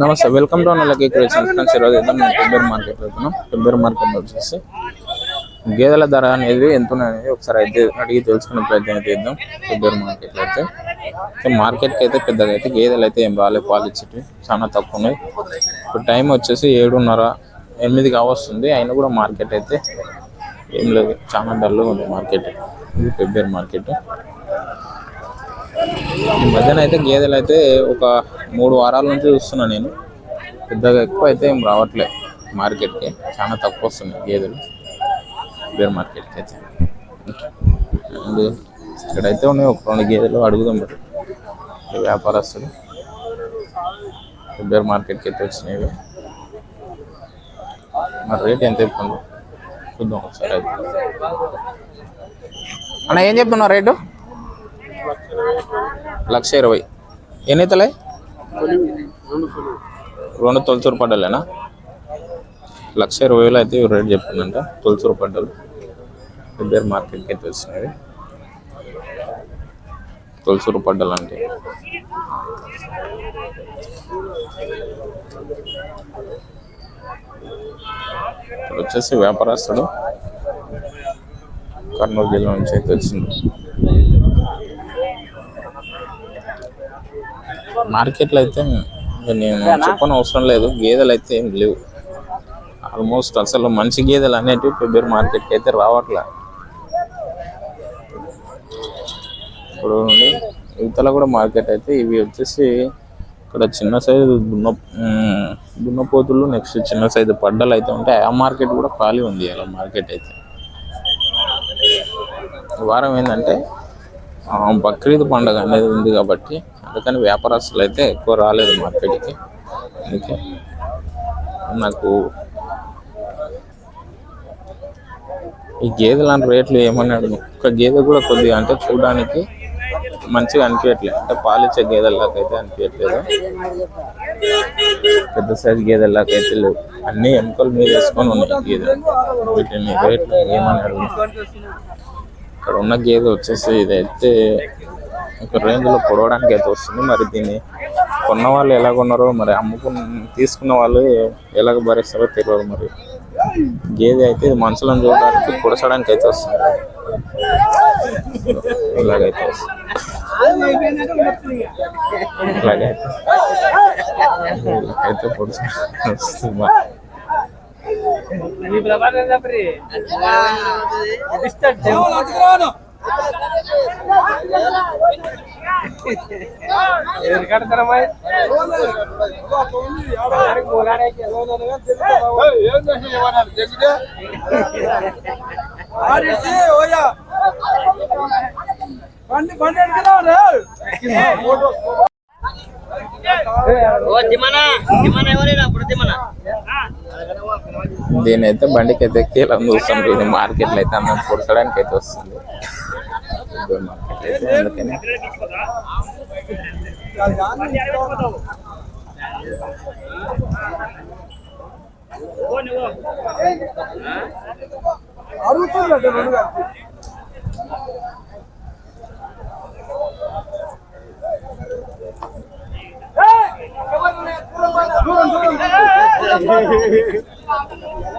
నమస్తే welcome to అన్నలకి creation friends ఈరోజు అయితే మేము పెబ్బేరు మార్కెట్ వెళ్తున్నాం పెబ్బేరు మార్కెట్ వచ్చేసి గేదెల ధర అనేది ఎంత ఉన్నాయి ఒకసారి అయితే అడిగి తెలుసుకునే ప్రయత్నం అయితే ఇద్దాం పెబ్బేరు మార్కెట్లో అయితే. సో మార్కెట్కి అయితే పెద్దగా అయితే గేదెలు అయితే ఏం రాలేదు. పాలు ఇచ్చేటి చాలా తక్కువ ఉన్నాయి. ఇప్పుడు టైం వచ్చేసి ఏడున్నర ఎనిమిది కావస్తుంది అయినా కూడా మార్కెట్ అయితే ఏం లేదు. చాలా డల్గా ఉంది మార్కెట్ ఇది పెబ్బేరు మార్కెట్ ఈ మధ్యన అయితే గేదెలు అయితే ఒక మూడు వారాల నుంచి చూస్తున్నాను నేను. పెద్దగా ఎక్కువ అయితే ఏం రావట్లే మార్కెట్కి. చాలా తక్కువ వస్తున్నాయి గేదెలు. బేర్ మార్కెట్కి అయితే. అండ్ ఇక్కడైతే ఉన్నాయి ఒక రెండు గేదెలు అడుగుదాం మరి. వ్యాపారస్తులు. బేర్ మార్కెట్కి అయితే వచ్చినాయి మరి రేట్ ఎంత చెప్తుంది చూద్దాం ఒకసారి అయితే. అన్న ఏం చెప్తున్నావు రేటు? లక్ష ఇరవై. ఎన్ని అవుతలే రెండు తొలచూరు పడ్డలేనా? లక్ష ఇరవై వేలు అయితే రేటు రేట్ చెప్తుందంట తొలచూరు పడ్డలు. ఇద్దరు మార్కెట్కి అయితే వచ్చినవి. తొలచూరు పడ్డలు అంటే. వచ్చేసి వ్యాపారస్తుడు కర్నూలు జిల్లా నుంచి అయితే వచ్చింది మార్కెట్లో అయితే నేను చెప్పని అవసరం లేదు. గేదెలు అయితే ఏం లేవు. ఆల్మోస్ట్ అసలు మంచి గేదెలు అనేటివి పెబ్బేరు మార్కెట్కి అయితే రావట్లే. ఇప్పుడు ఇవతల కూడా మార్కెట్ అయితే ఇవి వచ్చేసి ఇక్కడ చిన్న సైజు దున్న దున్నపోతులు నెక్స్ట్ చిన్న సైజు పడ్డలు అయితే ఉంటాయి. ఆ మార్కెట్ కూడా ఖాళీ ఉంది అలా మార్కెట్ అయితే. వారం ఏంటంటే బక్రీద్ పండుగ అనేది ఉంది కాబట్టి అందుకని వ్యాపారస్తులు అయితే ఎక్కువ రాలేదు మార్కెట్కి. అందుకే నాకు ఈ గేదెల రేట్లు ఏమన్నాడు ఒక గేదె కూడా కొద్దిగా అంటే చూడడానికి మంచిగా అనిపించట్లేదు అంటే పాలిచ్చే గేదెల్లాగా అయితే అనిపించట్లేదు పెద్ద సైజు గేదెల్లాగా అయితే లేవు. అన్ని ఎముకల మీద వేసుకొని ఉన్నాయి గేదెలు వీటిని రేట్లు ఏమన్నాడు ఇక్కడ ఉన్న గేదె వచ్చేసి ఇదైతే ఒక రేంజ్లో పొడవడానికి అయితే వస్తుంది. మరి దీన్ని కొన్న వాళ్ళు ఎలా కొన్నారో మరి అమ్ముకున్న తీసుకున్న వాళ్ళు ఎలాగ భరిస్తారో తెలియదు మరి. గేదె అయితే మనుషులను చూడడానికి పొడసడానికి అయితే వస్తుంది. ఇలాగైతే వస్తుంది. ఇలాగైతే. అయితే పొడిచి వస్తుంది మరి. బండి బండి ఎడుకున్నావు ఓ తిమ్మనా తిమ్మనా ఎవరైనా అప్పుడు తిమ్మనా దీని అయితే బండికి అయితే కీలం చూస్తుంటారు ఇది మార్కెట్లో అయితే అందరం పొడచడానికి అయితే వస్తుంది. ఇదో మార్కెట్ అయితే అందుకని. అడుగుతున్నాడు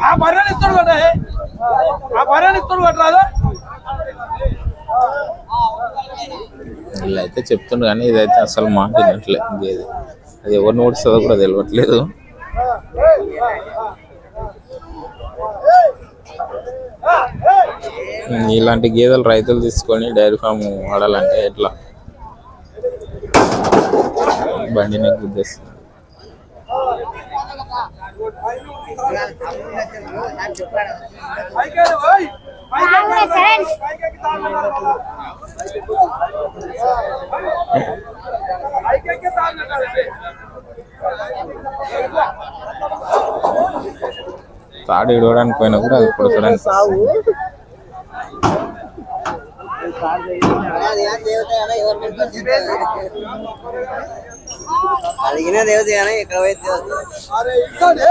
ఆ బర్రెని ఇస్తాడు కదా ఆ బర్రెని ఇస్తాడు కట్టరాదు వీళ్ళు అయితే చెప్తుండ్రు కానీ ఇదైతే అసలు మాట వినట్లేదు అది ఎవరిని ఓడిస్తుందో కూడా తెలియట్లేదు ఇలాంటి గేదెలు రైతులు తీసుకొని డైరీ ఫామ్ వాడాలంటే ఎట్లా? బండి గుద్దేస్తుంది తాడు ఇడవడానికి పోయినా కూడా అది పొడకడానికి అడిగిన దేవత కానీ ఇక్కడ పోయి దేవత అరే ఇస్తాడే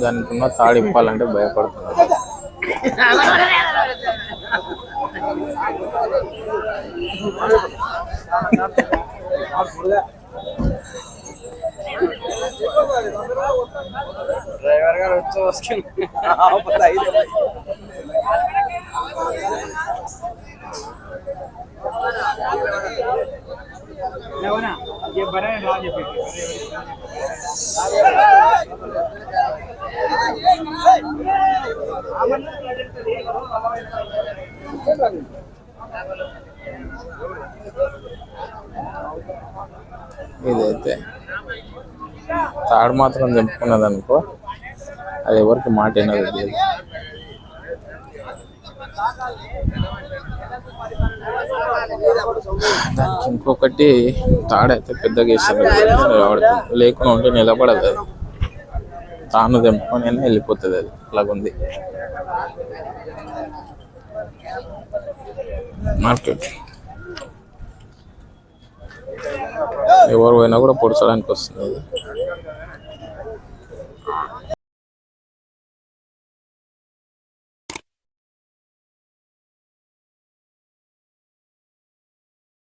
దానికి ఉన్న తాడు ఇప్పాలంటే భయపడుతున్నారు. ఇదైతే తాడు మాత్రం తెంపుకున్నది అనుకో అది ఎవరికి మాట వినదు లేదు దానికి ఇంకొకటి తాడైతే పెద్దగా ఇస్తారు నిలబడుతుంది లేకుండా ఉంటే నిలబడదు అది. తాను తెంపుకొని వెళ్ళిపోతుంది అది. అలాగుంది. మార్కెట్. ఎవరు పోయినా కూడా పొడచడానికి వస్తుంది అది.